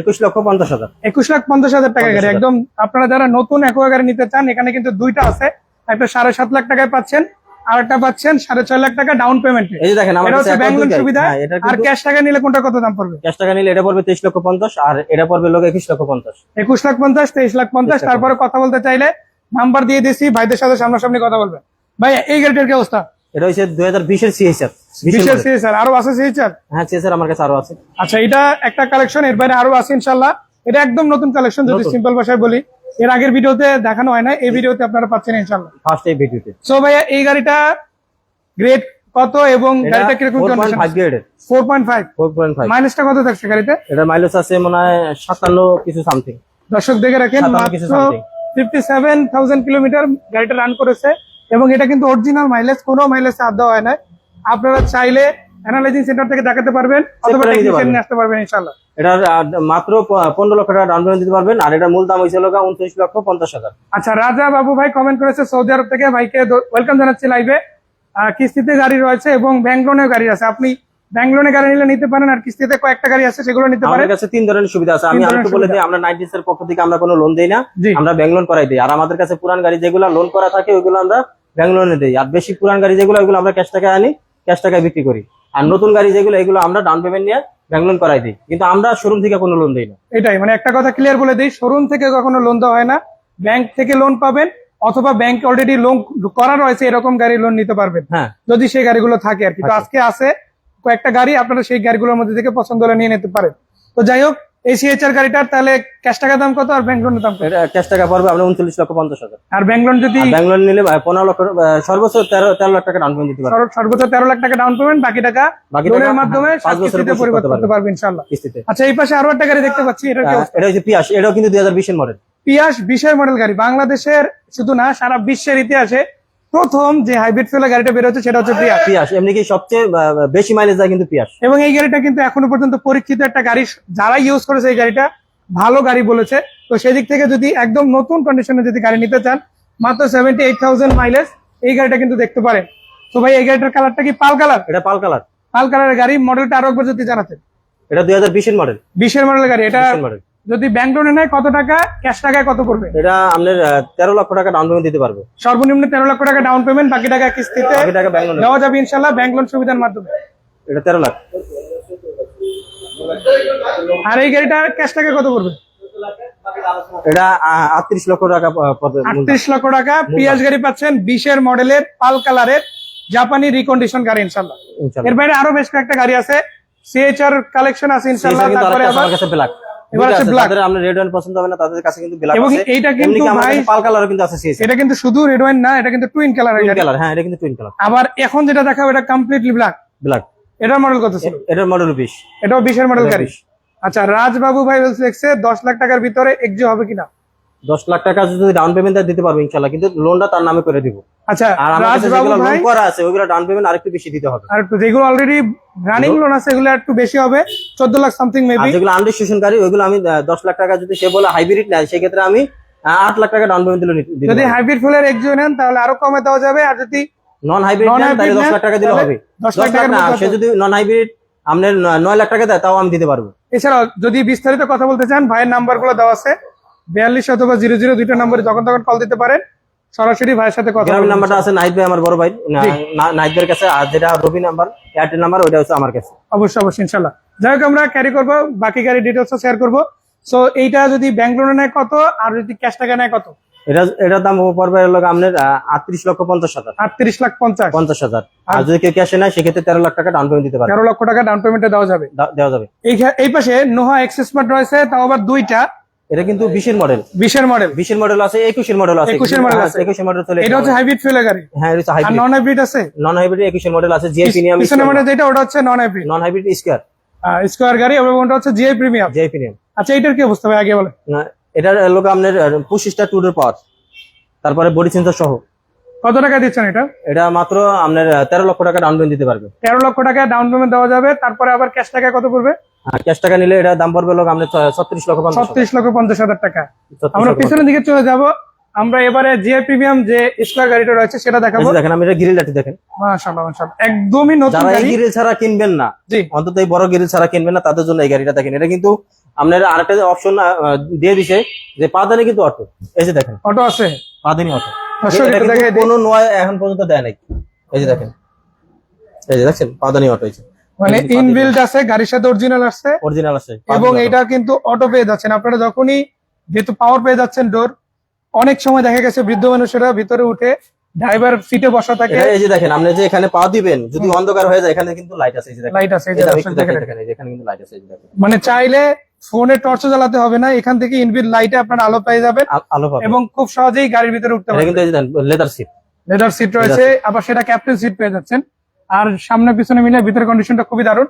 একুশ লক্ষ পঞ্চাশ হাজার। একুশ লাখ পঞ্চাশ হাজার টাকা গাড়ি। একদম আপনারা যারা নতুন অ্যাকোয়া গাড়ি নিতে চান এখানে কিন্তু দুইটা আছে। একটা সাড়ে সাত লাখ টাকায় পাচ্ছেন আর একটা পাচ্ছেন সাড়ে ছয় লাখ টাকা ডাউন পেমেন্টে এই দেখেন এটা হচ্ছে ব্যাংক লোন সুবিধা। হ্যাঁ, আর ক্যাশ টাকা নিলে কোনটা কত দাম পড়বে? ক্যাশ টাকা নিলে এটা পড়বে তেইশ লক্ষ পঞ্চাশ আর এটা পড়বে লোক একুশ লক্ষ পঞ্চাশ। একুশ লাখ পঞ্চাশ তেইশ লাখ পঞ্চাশ তারপরে কথা বলতে চাইলে নাম্বার দিয়ে দিছি ভাইদের সাথে সামনাসামনি কথা বলবেন ভাই এই গাড়িটার কি অবস্থা? এটা হচ্ছে দুই হাজার বিশের সিএসআর বিশেষ সিএসআর আরও আছে সিএসআর হ্যাঁ সিএসআর আমার কাছে আরও আছে। আচ্ছা এটা একটা কালেকশন এর বাইরে আরও আছে ইনশাল্লাহ। এটা একদম নতুন কালেকশন যদি সিম্পল ভাষায় বলি। এর আগের ভিডিওতে দেখানো হয় না এই ভিডিওতে আপনারা পাচ্ছেন ইনশাল্লাহ ফার্স্ট এই ভিডিওতে। সো ভাইয়া এই গাড়িটা গ্রেড কত এবং গাড়িটা কীরকম ফোর পয়েন্ট ফাইভ গ্রেডের four point five four point five মাইলেজটা কত থাকছে গাড়িতে? এটা মাইলেজ আছে মনে হয় সাতান্ন কিছু সামথিং দর্শক দেখে রাখেন মাত্র কিছু something। Fifty seven thousand kilometre গাড়িটা রান করেছে এবং এটা কিন্তু অরিজিনাল মাইলেজ কোনো মাইলেজ চাপ দেওয়া হয় না আপনারা চাইলে অ্যানালাইজিং সেন্টার থেকে দেখাতে পারবেন অথবা টেকনিশিয়ান নিয়ে আসতে পারবেন ইনশাল্লাহ এটার মাত্র পনেরো লক্ষ টাকা ডাউন পেমেন্ট দিতে পারবেন। আর এটার মূল দাম হয়েছিল উনত্রিশ লক্ষ পঞ্চাশ হাজার। আচ্ছা রাজা বাবু ভাই কমেন্ট করেছে সৌদি আরব থেকে। ভাইকে ওয়েলকাম জানাচ্ছি লাইভে কিস্তিতে গাড়ি রয়েছে এবং ব্যাংক লোনেও গাড়ি আছে। আপনি ব্যাংক লোনে গাড়ি নিলে নিতে পারেন আর কিস্তিতে কয়েকটা গাড়ি আছে সেগুলো নিতে পারেন। আমাদের কাছে তিন ধরনের সুবিধা আছে। আমি আরেকটু বলে দিই আমরা নাইনটিস এর পক্ষ থেকে আমরা কোনো লোন দেই না। আমরা ব্যাংক লোন করাই দিই। আর আমাদের কাছে পুরান গাড়ি যেগুলো লোন করা থাকে ওইগুলো আমরা ব্যাংক লোনে দিই। আর বেশি পুরান গাড়ি যেগুলো ওইগুলো আমরা ক্যাশ টাকায় আনি ক্যাশ টাকায় বিক্রি করি। আর নতুন গাড়ি যেগুলো এগুলো আমরা ডাউন পেমেন্ট নিয়ে ব্যাংক লোন করাই দিই। কিন্তু আমরা শোরুম থেকে কোনো লোন দিই না। এটাই মানে একটা কথা ক্লিয়ার বলে দিই শোরুম থেকে কখনো লোন দেওয়া হয় না। ব্যাংক থেকে লোন পাবেন অথবা ব্যাংক অলরেডি লোন করা রয়েছে এরকম গাড়ি লোন নিতে পারবেন। হ্যাঁ। যদি সেই গাড়িগুলো থাকে আর কি। তো আজকে আছে কয়েকটা গাড়ি আপনারা সেই গাড়িগুলোর মধ্যে থেকে পছন্দ হলে নিয়ে নিতে পারেন। তো যাই হোক এই সিএচআর গাড়িটার তাহলে ক্যাশ টাকা দাম কত আর ব্যাংক লোনের দাম কত? ক্যাশ টাকা পড়বে আমরা উনচল্লিশ লক্ষ পঞ্চাশ হাজার। আর ব্যাংক লোন যদি ব্যাংক লোন নিলে পনেরো লক্ষ সর্বোচ্চ তেরো তেরো লাখ টাকা ডাউন পেমেন্ট দিতে পারবে। সর্ব- সর্বোচ্চ তেরো লাখ টাকা ডাউন পেমেন্ট বাকি টাকা বাকি লোনের মাধ্যমে পাঁচ বছরে কিস্তিতে পরিবর্তন করতে পারবে ইনশাল্লাহ কিস্তিতে আচ্ছা এই পাশে আরও একটা গাড়ি দেখতে পাচ্ছি এটা কি এটা হচ্ছে পিয়াস এটাও কিন্তু দুই হাজার বিশের মডেল পিয়াস বিশের মডেল গাড়ি বাংলাদেশের শুধু না সারা বিশ্বের ইতিহাসে প্রথম যে হাইব্রিড ফিউল গাড়িটা বের হচ্ছে সেটা হচ্ছে পিয়াস পিয়াস এমনি কি সবচেয়ে বেশি মাইলেজ দেয় কিন্তু পিয়াস এবং এই গাড়িটা কিন্তু এখনও পর্যন্ত পরীক্ষিত একটা গাড়ি যারা ইউজ করেছে এই গাড়িটা ভালো গাড়ি বলেছে। তো সেদিক থেকে যদি একদম নতুন কন্ডিশনে যদি গাড়ি নিতে চান মাত্র সেভেন্টি এইট থাউজেন্ড মাইলেজ এই গাড়িটা কিন্তু দেখতে পারেন। তো ভাই এই গাড়িটার কালারটা কি পাল কালার এটা পাল কালার পাল কালারের গাড়ি মডেলটা আরও একবার যদি জানাতেন। এটা দুই হাজার বিশের মডেল বিশের মডেল গাড়ি এটা মডেল যদি ব্যাংক লোনে নেয় কত টাকা? ক্যাশ টাকায় কত পড়বে এটা আপনার তেরো লক্ষ টাকা ডাউন পেমেন্ট দিতে পারবে। সর্বনিম্ন তেরো লক্ষ টাকা ডাউন পেমেন্ট বাকি টাকা কিস্তিতে বাকি টাকা ব্যাংক লোন দেওয়া যাবে ইনশাল্লাহ ব্যাংক লোন সুবিধার মাধ্যমে। এটা তেরো লাখ। আর এই গাড়িটা ক্যাশ টাকা কত পড়বে এটা আটত্রিশ লক্ষ টাকা পড়বে আটত্রিশ লক্ষ টাকা পিয়াজ গাড়ি পাচ্ছেন বিশের মডেলের পাল কালারের জাপানি রিকন্ডিশন গাড়ি ইনশাল্লাহ। এর বাইরে আরও বেশ কয়েকটা গাড়ি আছে সিএচআর কালেকশন আছে ইনশাল্লাহ তারপরে আবার ব্ল্যাক এবার আছে black। যাদের আপনার রেড ওয়াইন পছন্দ হবে না তাদের কাছে কিন্তু ব্ল্যাক আছে। এইটা কিন্তু ভাই পাল কালারও কিন্তু আছে সিএসি এটা কিন্তু শুধু রেড ওয়াইন না এটা কিন্তু টুইন কালারের গাড়ি কালার হ্যাঁ এটা কিন্তু টুইন কালার আবার এখন যেটা দেখাবো এটা কমপ্লিটলি ব্ল্যাক ব্ল্যাক এটার মডেল কত ছিল? এটার মডেল বিশ। এটাও বিশের মডেল এটা গাড়ি। আচ্ছা রাজবাবু ভাই বলছে দেখছে দশ লাখ টাকার ভিতরে এক্সি হবে কিনা? দশ লাখ টাকা যদি ডাউন পেমেন্ট দিতে পারব ইনশাল্লাহ কিন্তু লোনটা তার নামে করে দিব। আচ্ছা আর আমার কাছে যেগুলো লোন করা আছে ওইগুলো ডাউন পেমেন্ট আরেকটু বেশি দিতে হবে। আর একটু যেগুলো অলরেডি রানিং লোন আছে এগুলো একটু বেশি হবে চোদ্দ লাখ সামথিং আর যেগুলো আনরেজিস্ট্রেশন গাড়ি ওইগুলো আমি আহ, দশ লাখ টাকা যদি সে বলে হাইব্রিড নেয় সেক্ষেত্রে আমি লাখ টাকা ডাউন পেমেন্ট দিলে যদি হাইব্রিড ফুলের নেন তাহলে আরও কমে দেওয়া যাবে আর যদি নন হাইব্রিড নেন তাহলে লাখ টাকা দিলে হবে। লাখ না সে যদি নন হাইব্রিড আপনার লাখ টাকা দেয় তাও আমি দিতে পারব। এছাড়াও যদি বিস্তারিত কথা বলতে চান ভাইয়ের নাম্বারগুলো দেওয়া আছে। বিয়াল্লিশ অথবা জিরো জিরো দুইটা নম্বরে যখন তখন কল দিতে পারেন। সরাসরি ভাইয়ের সাথে কথা গ্রামের নাম্বারটা আছে নাইট ভাই আমার বড় ভাই। না- জি। না- নাইট ভাইয়ের কাছে আর যেটা রবি নাম্বার এয়ারটেল নাম্বার ওইটা হচ্ছে আমার কাছে। অবশ্যই অবশ্যই ইনশাল্লাহ যাই হোক আমরা ক্যারি করব বাকি গাড়ির ডিটেলস শেয়ার করব। সো এইটা যদি ব্যাঙ্গালোরে নেয় কত আর যদি ক্যাশ টাকা নেয় কত? এটা এটার দাম পড়বে হলো আপনার আটত্রিশ লক্ষ পঞ্চাশ হাজার। আটত্রিশ লাখ পঞ্চাশ। পঞ্চাশ হাজার। আর যদি কেউ ক্যাশে নেয় সেক্ষেত্রে তেরো লাখ টাকা ডাউন পেমেন্ট দিতে পারবে। তেরো লক্ষ টাকা ডাউন পেমেন্টে দেওয়া যাবে। দেওয়া যাবে। এই এই পাশে নোহা এক্সেস স্মার্ট রয়েছে তাও আবার দুইটা। এটা কিন্তু বিশের মডেল বিশের মডেল বিশের মডেল আছে একুশের মডেল আছে। 21 এর model হ্যাঁ, আছে। একুশের মডেল চলে এটা হচ্ছে হাইব্রিড ফিউলের গাড়ি। হ্যাঁ এটা হাইব্রিড নন হাইব্রিড আছে? নন হাইব্রিড একুশের মডেল আছে জিআই প্রিমিয়াম পিছনের মডেল যেটা ওটা হচ্ছে non hybrid non hybrid square square গাড়ি এবং ওটা হচ্ছে জিআই প্রিমিয়াম জিআই প্রিমিয়াম আচ্ছা এটার কি অবস্থা ভাই আগে বলে এটার লোক আপনার পঁচিশটা টুডের পাওয়ার তারপরে বডি সেন্সর সহ। কত টাকা দিচ্ছেন এটা? এটা মাত্র আপনার তেরো লক্ষ টাকা ডাউন পেমেন্ট দিতে পারবে। তেরো লক্ষ টাকা ডাউন পেমেন্ট দেওয়া যাবে তারপরে আবার ক্যাশ টাকা কত পড়বে? ক্যাশ টাকা নিলে এটা দাম পড়বে লোক আপনার ছত্রিশ লক্ষ ছত্রিশ লক্ষ পঞ্চাশ হাজার টাকা। আমরা পিছনের দিকে চলে যাব। আমরা এবারে জিআই প্রিমিয়াম যে স্কোয়ার গাড়িটা রয়েছে সেটা এই দেখাবো। যে দেখেন আমি এটা গ্রিল লাঠি দেখেন। মাশাআল্লাহ মাশাআল্লাহ। একদমই নতুন যারা গাড়ি। গ্রিল ছাড়া কিনবেন না জি। অন্তত এই বড় গ্রিল ছাড়া কিনবেন না তাদের জন্য এই গাড়িটা দেখেন। এটা কিন্তু আপনার আরেকটা অপশন দিয়ে দিছে যে পাদানি কিন্তু অটো এই যে দেখেন। অটো আছে? পাদানি অটো কোনো নয় এখন পর্যন্ত দেয় নাই। এই যে দেখেন। এই যে দেখছেন পাদানি অটো এই মানে আছে গাড়ির সাথে অরিজিনাল আছে। এবং এটা কিন্তু অটো পেয়ে যাচ্ছেন। আপনারা যখনই যেহেতু পাওয়ার পেয়ে যাচ্ছেন ডোর অনেক সময় দেখা গেছে বৃদ্ধ মানুষেরা ভিতরে উঠে ড্রাইভার সিটে বসা থাকে। এই যে দেখেন আপনি যে এখানে পা দিবেন যদি অন্ধকার হয়ে যায় এখানে কিন্তু লাইট আছে লাইট এখানে কিন্তু লাইট আছে মানে চাইলে ফোনে টর্চ জ্বালাতে হবে না এখান থেকে ইনবিল লাইটে আপনার আলো পেয়ে যাবেন আলো এবং খুব সহজেই গাড়ির ভিতরে উঠতে পারবেন। কিন্তু লেদার সিট লেদার সিট রয়েছে আবার সেটা ক্যাপ্টেন সিট পেয়ে যাচ্ছেন। আর সামনে পিছনে মিলে ভিতরে কন্ডিশনটা খুবই দারুণ।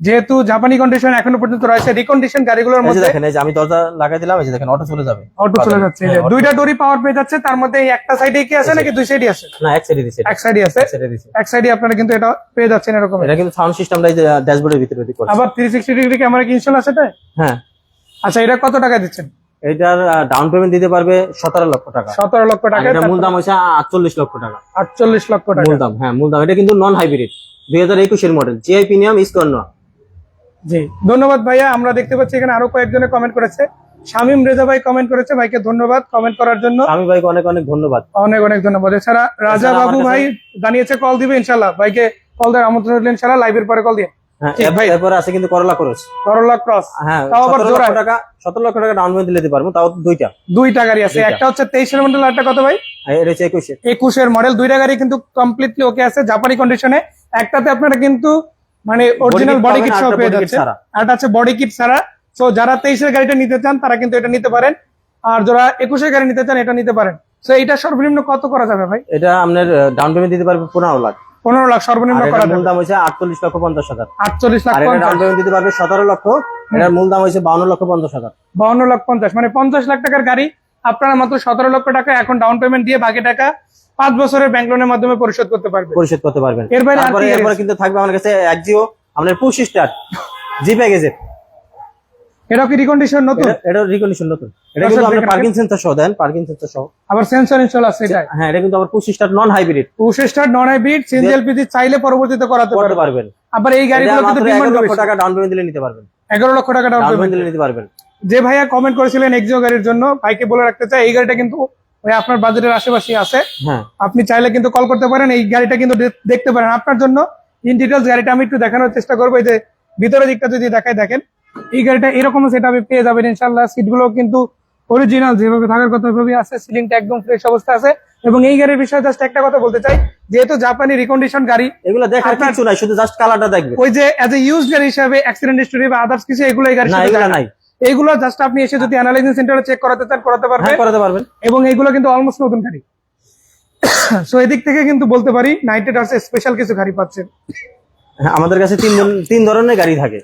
যেহেতু জাপানি কন্ডিশন এখনও পর্যন্ত রয়েছে রিকন্ডিশন গাড়িগুলোর মধ্যে দেখেন এই যে আমি দরজা লাগাই দিলাম এই যে দেখেন অটো চলে যাবে। অটো চলে যাচ্ছে। হ্যাঁ, দুইটা ডোরি পাওয়ার পেয়ে যাচ্ছে তার মধ্যে এই একটা সাইডে কি আছে নাকি দুই সাইডই আছে? না এক সাইডে দিছে এক সাইডই আছে। এক সাইডে দিছে। এক সাইডে আপনারা কিন্তু এটা পেয়ে যাচ্ছেন এরকম। এটা কিন্তু সাউন্ড সিস্টেমটা এই যে ড্যাশবোর্ডের ভিতরে দিতে করছে। আবার থ্রি সিক্সটি ডিগ্রি ক্যামেরা কি ইনস্টল আছে তাই হ্যাঁ। আচ্ছা এটা কত টাকা দিচ্ছেন? এটার ডাউন পেমেন্ট দিতে পারবে সতেরো লক্ষ টাকা। সতেরো লক্ষ টাকা এটা মূল দাম হচ্ছে আটচল্লিশ লক্ষ টাকা। আটচল্লিশ লক্ষ টাকা। মূল দাম হ্যাঁ মূল দাম। এটা কিন্তু নন হাইব্রিড দুই হাজার একুশের মডেল জিআই প্রিমিয়াম ইস্কন জি। ধন্যবাদ ভাইয়া আমরা দেখতে পাচ্ছি এখানে আরও কয়েকজনে কমেন্ট করেছে। শামিম রেজা ভাই কমেন্ট করেছে ভাইকে ধন্যবাদ কমেন্ট করার জন্য। আমি ভাইকে অনেক অনেক ধন্যবাদ। অনেক অনেক ধন্যবাদ। এছাড়া রাজা বাবু ভাই জানিয়েছে কল দিবে ইনশাল্লাহ ভাইকে কল দেওয়ার আমন্ত্রণ রইল ইনশাল্লাহ লাইভের পরে কল দিয়ে। হ্যাঁ ভাই। এরপরে আছে কিন্তু করলা খরচ। করলা ক্রস হ্যাঁ তাও আবার সতেরো। টাকা সতেরো লক্ষ টাকা ডাউন পেমেন্ট দিতে পারব তাও দুইটা। দুইটা গাড়ি আছে। একটা হচ্ছে তেইশের মডেল একটা কত ভাই? এটা হচ্ছে একুশে একুশের মডেল দুইটা গাড়ি কিন্তু কমপ্লিটলি ওকে আছে জাপানি কন্ডিশনে একটাতে আপনারা কিন্তু মানে অরিজিনাল বডি কিট সহ পেয়ে যাচ্ছে। আর আছে বডি কিট ছাড়া। তো যারা তেইশের গাড়িটা নিতে চান তারা কিন্তু এটা নিতে পারেন। আর যারা একুশের গাড়ি নিতে চান এটা নিতে পারেন। তো এটা সর্বনিম্ন কত করা যাবে ভাই? এটা আপনার ডাউন পেমেন্ট দিতে পারবে পনেরো লাখ। পনেরো লাখ সর্বনিম্ন করা মূল দাম হচ্ছে আটচল্লিশ লক্ষ পঞ্চাশ হাজার। আটচল্লিশ লাখ আর এটা ডাউন পেমেন্ট দিতে পারবে সতেরো লক্ষ। এটার মূল দাম হচ্ছে বাউন্ন লক্ষ পঞ্চাশ হাজার। বাউন্ন লাখ পঞ্চাশ। মানে পঞ্চাশ লাখ টাকার গাড়ি আপনারা মাত্র সতেরো লক্ষ টাকা এখন ডাউন পেমেন্ট দিয়ে বাকি টাকা পাঁচ বছরের ব্যাংক লোনের মাধ্যমে পরিশোধ করতে পারবে পরিশোধ করতে পারবেন। এর বাইরে তারপরে এরপরে কিন্তু থাকবে আমার কাছে এক জিও আপনার পুশ স্টার জি প্যাকেজের এটা কি রিকন্ডিশন নতুন? এটা রিকন্ডিশন নতুন। এটা কিন্তু আপনার পার্কিং সেন্সর সহ দেন পার্কিং সেন্সর সহ। আবার সেন্সর ইনস্টল আছে হ্যাঁ এটা কিন্তু আবার push star non hybrid push non hybrid চাইলে পরবর্তীতে করাতে পারবেন। আবার এই গাড়িগুলো কিন্তু ডিমান্ড লক্ষ টাকা ডাউন পেমেন্ট দিলে নিতে পারবেন। এগারো লক্ষ টাকা ডাউন পেমেন্ট দিলে। নিতে পারবেন। যে ভাইয়া কমেন্ট করেছিলেন এক্সিও গাড়ির জন্য ভাইকে বলে রাখতে চাই এই গাড়িটা কিন্তু ওই আপনার বাজেটের আশেপাশে আছে। হ্যাঁ। আপনি চাইলে কিন্তু কল করতে পারেন এই গাড়িটা কিন্তু দেখতে পারেন। আপনার জন্য ইন ডিটেলস গাড়িটা আমি একটু দেখানোর চেষ্টা করব যে ভিতরের দিকটা যদি দেখায় দেখেন। এই গাড়িটা এরকম সেটা আপনি পেয়ে যাবেন ইনশাল্লাহ সিটগুলো কিন্তু অরিজিনাল যেভাবে থাকার কথা ওইভাবে আছে। সিলিংটা একদম ফ্রেশ অবস্থা আছে। এবং এই গাড়ির বিষয়ে জাস্ট একটা কথা বলতে চাই যেহেতু জাপানি রিকন্ডিশন গাড়ি এগুলো দেখার কিছু নাই শুধু জাস্ট কালারটা দেখবে। ওই যে এজ এ ইউজ গাড়ি হিসাবে অ্যাক্সিডেন্ট হিস্টোরি বা আদার্স কিছু এগুলো এই না। নাই। এইগুলো জাস্ট আপনি এসে যদি অ্যানালাইজিং সেন্টারে চেক করাতে চান করাতে পারবেন। হ্যাঁ করাতে পারবেন। এবং এইগুলো কিন্তু অলমোস্ট নতুন গাড়ি। সো এদিক থেকে কিন্তু বলতে পারি নাইটেড আছে স্পেশাল কিছু গাড়ি পাচ্ছেন। হ্যাঁ আমাদের কাছে তিন তিন ধরনের গাড়ি থাকে।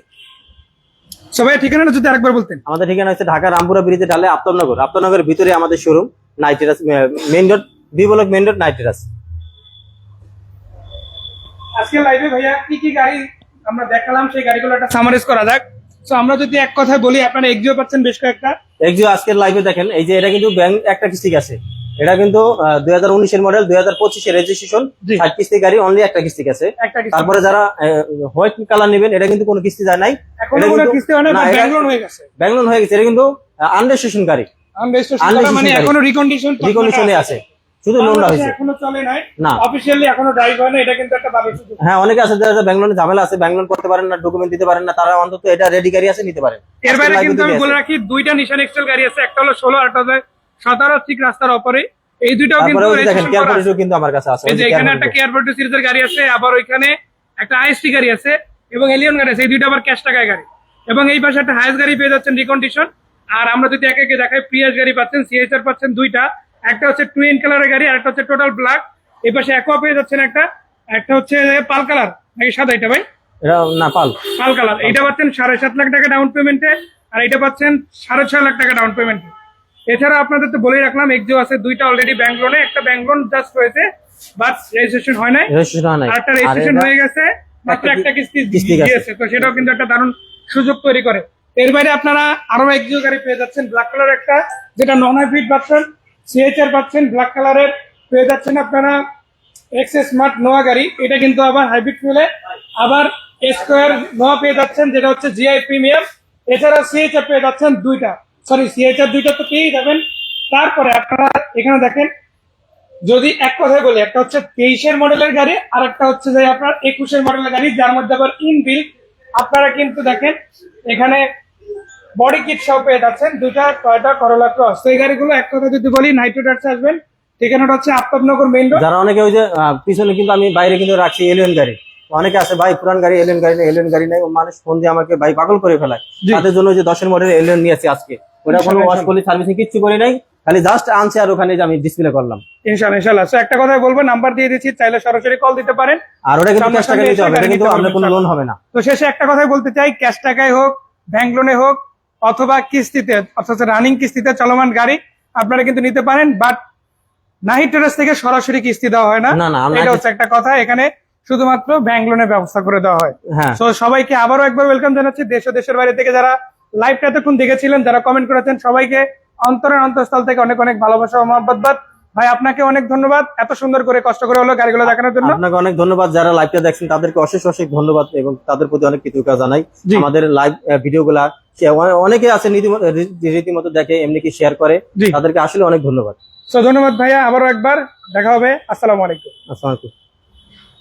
সবাই ঠিকানাটা যদি আরেকবার বলতেন। আমাদের ঠিকানা হচ্ছে ঢাকা রামপুরা ব্রিজে ডালে আফতাবনগর। আফতাবনগরের ভিতরে আমাদের showroom নাইটেরাস main road B block main road নাইটেরাস আজকে লাইভে ভাইয়া কি কি গাড়ি আমরা দেখালাম সেই গাড়িগুলো একটা সামারাইজ করা যাক। তো আমরা যদি এক কথায় বলি আপনারা এক্সিও পাচ্ছেন বেশ কয়েকটা। একজিও আজকের লাইভে দেখেন এই যে এটা কিন্তু ব্যাংক একটা কিস্তি আছে। এটা কিন্তু দুই হাজার উনিশের মডেল দুই হাজার পঁচিশের রেজিস্ট্রেশন ষাট কিস্তি গাড়ি অনলি একটা কিস্তি আছে। তারপরে যারা হোয়াইট কালার নেবেন এটা কিন্তু কোনো কিস্তি যায় নাই। ব্যাংলোন হয়ে গেছে। এটা কিন্তু আনরেজিস্ট্রেশন গাড়ি। আনরেজিস্ট্রেশন মানে এখনও রিকন্ডিশন রিকন্ডিশনে আছে। শুধু লোনটা হয়েছে এখনও চলে নাই। না। অফিসিয়ালি এখনও ড্রাইভ হয় না এটা কিন্তু একটা ভালো সুযোগ। হ্যাঁ অনেকে আছে যারা ঝামেলা আছে করতে পারেন না ডকুমেন্ট দিতে পারেন না তারা অন্তত এটা রেডি গাড়ি আছে নিতে পারেন। এর বাইরে কিন্তু আমি বলে রাখি দুইটা নিশান এক্সেল গাড়ি আছে একটা হলো আর একটা হলো সতেরো ঠিক রাস্তার অপরে এই দুইটাও কিন্তু তারপরে ওই যে দেখেন কেয়ার করা কিন্তু আমার কাছে আছে এই যে যে এখানে একটা। কেয়ার সিরিজের গাড়ি আছে আবার ওইখানে একটা আইএসটি গাড়ি আছে এবং এলিয়ন গাড়ি আছে এই দুইটা আবার ক্যাশ টাকায় গাড়ি। এবং এই পাশে একটা হাইস গাড়ি পেয়ে যাচ্ছেন রিকন্ডিশন আর আমরা যদি একে একে দেখাই প্রিয়াস গাড়ি পাচ্ছেন সিএইচআর পাচ্ছেন দুইটা। একটা হচ্ছে টুইন কালারের গাড়ি আর একটা হচ্ছে টোটাল ব্ল্যাক এই পাশে একোয়া পেয়ে যাচ্ছেন একটা একটা হচ্ছে পাল কালার নাকি সাদা এটা ভাই? এটা না পাল পাল কালার এইটা পাচ্ছেন সাড়ে সাত লাখ টাকা ডাউন পেমেন্টে আর এটা পাচ্ছেন সাড়ে ছয় লাখ টাকা ডাউন পেমেন্টে এছাড়া আপনাদের তো বলেই রাখলাম এক্সিও আছে দুইটা অলরেডি ব্যাংক লোনে একটা ব্যাংক লোন জাস্ট হয়েছে বাট রেজিস্ট্রেশন হয় নাই। রেজিস্ট্রেশন নাই। আর রেজিস্ট্রেশন হয়ে গেছে মাত্র একটা কিস্তি দিয়েছে তো সেটাও কিন্তু একটা দারুণ সুযোগ তৈরি করে। এর বাইরে আপনারা আরও এক্সিও গাড়ি পেয়ে যাচ্ছেন ব্ল্যাক কালার একটা যেটা নন হাইব্রিড পাচ্ছেন সিএইচআর পাচ্ছেন ব্ল্যাক কালারের পেয়ে যাচ্ছেন আপনারা এক্স স্মার্ট নোয়া গাড়ি। এটা কিন্তু আবার হাইব্রিড ফুলে আবার স্কোয়ার নোয়া পেয়ে যাচ্ছেন, যেটা হচ্ছে জিআই প্রিমিয়াম এছাড়া সিএইচআর পেয়ে যাচ্ছেন দুইটা। সরি সিএইচআর দুইটা তো পেয়েই যাবেন। তারপরে আপনারা এখানে দেখেন, যদি এক কথায় বলি, একটা হচ্ছে তেইশের মডেলের গাড়ি আর একটা হচ্ছে যে আপনার একুশের মডেলের গাড়ি, যার মধ্যে আবার ইনবিল আপনারা কিন্তু দেখেন, এখানে বডি কিট সহ পেয়ে যাচ্ছেন। দুইটা টয়টা করোলা ক্রস তো এই গাড়িগুলো এক কথা যদি বলি নাইট্রোডাক্স আসবেন। ঠিকানাটা হচ্ছে আফতাবনগর মেইন রোড যারা অনেকে ওই যে পিছনে কিন্তু আমি বাইরে কিন্তু রাখছি এলিয়ন গাড়ি। অনেকে আছে ভাই পুরান গাড়ি এলিয়ন গাড়ি নেই এলিয়ন গাড়ি নেই। মানুষ ফোন দিয়ে আমাকে ভাই পাগল করে ফেলায়। তাদের জন্য যে দশের মডেল এলিয়ন নিয়েছি আজকে। ওটা কোনো ওয়াশ করলে সার্ভিসিং কিচ্ছু করি নাই। খালি জাস্ট আনছে আর ওখানে যে আমি ডিসপ্লে করলাম। ইনশাল্লাহ ইনশাল্লাহ। So, একটা কথাই বলব নাম্বার দিয়ে দিচ্ছি চাইলে সরাসরি কল দিতে পারেন। আর ওটা কিন্তু ক্যাশ টাকা নিতে হবে এটা কিন্তু আমরা কোনো লোন হবে না। তো শেষে একটা কথাই বলতে চাই ক্যাশ টাকায় হোক ব্যাংক লোনে হোক অথবা কিস্তিতে অর্থাৎ রানিং কিস্তিতে চলমান গাড়ি আপনারা কিন্তু নিতে পারেন বাট নাহিদ টেরাস থেকে সরাসরি কিস্তি দেওয়া হয় না। এটা হচ্ছে একটা কথা এখানে শুধুমাত্র ব্যাংক লোনের ব্যবস্থা করে দেওয়া হয়। হ্যাঁ। তো সবাইকে আবারও একবার ওয়েলকাম জানাচ্ছি দেশ ও দেশের বাইরে থেকে যারা লাইভটা এতক্ষণ দেখেছিলেন যারা কমেন্ট করেছেন সবাইকে অন্তরের অন্তঃস্থল থেকে অনেক অনেক ভালোবাসা ও মহব্বত। ভাই আপনাকে অনেক ধন্যবাদ এত সুন্দর করে কষ্ট করে হলো গাড়িগুলো দেখানোর জন্য। আপনাকে অনেক ধন্যবাদ যারা লাইভটা দেখছেন তাদেরকে অশেষ অশেষ ধন্যবাদ এবং তাদের প্রতি অনেক কৃতজ্ঞতা জানাই। আমাদের লাইভ ভিডিও গুলা সে- অনে- অনেকে আছে রীতিমতো দেখে এমনি কি শেয়ার করে। তাদেরকে আসলে অনেক ধন্যবাদ। ধন্যবাদ ভাইয়া আবারও একবার দেখা হবে। আসসালামু আলাইকুম। আসসালাম আলাইকুম।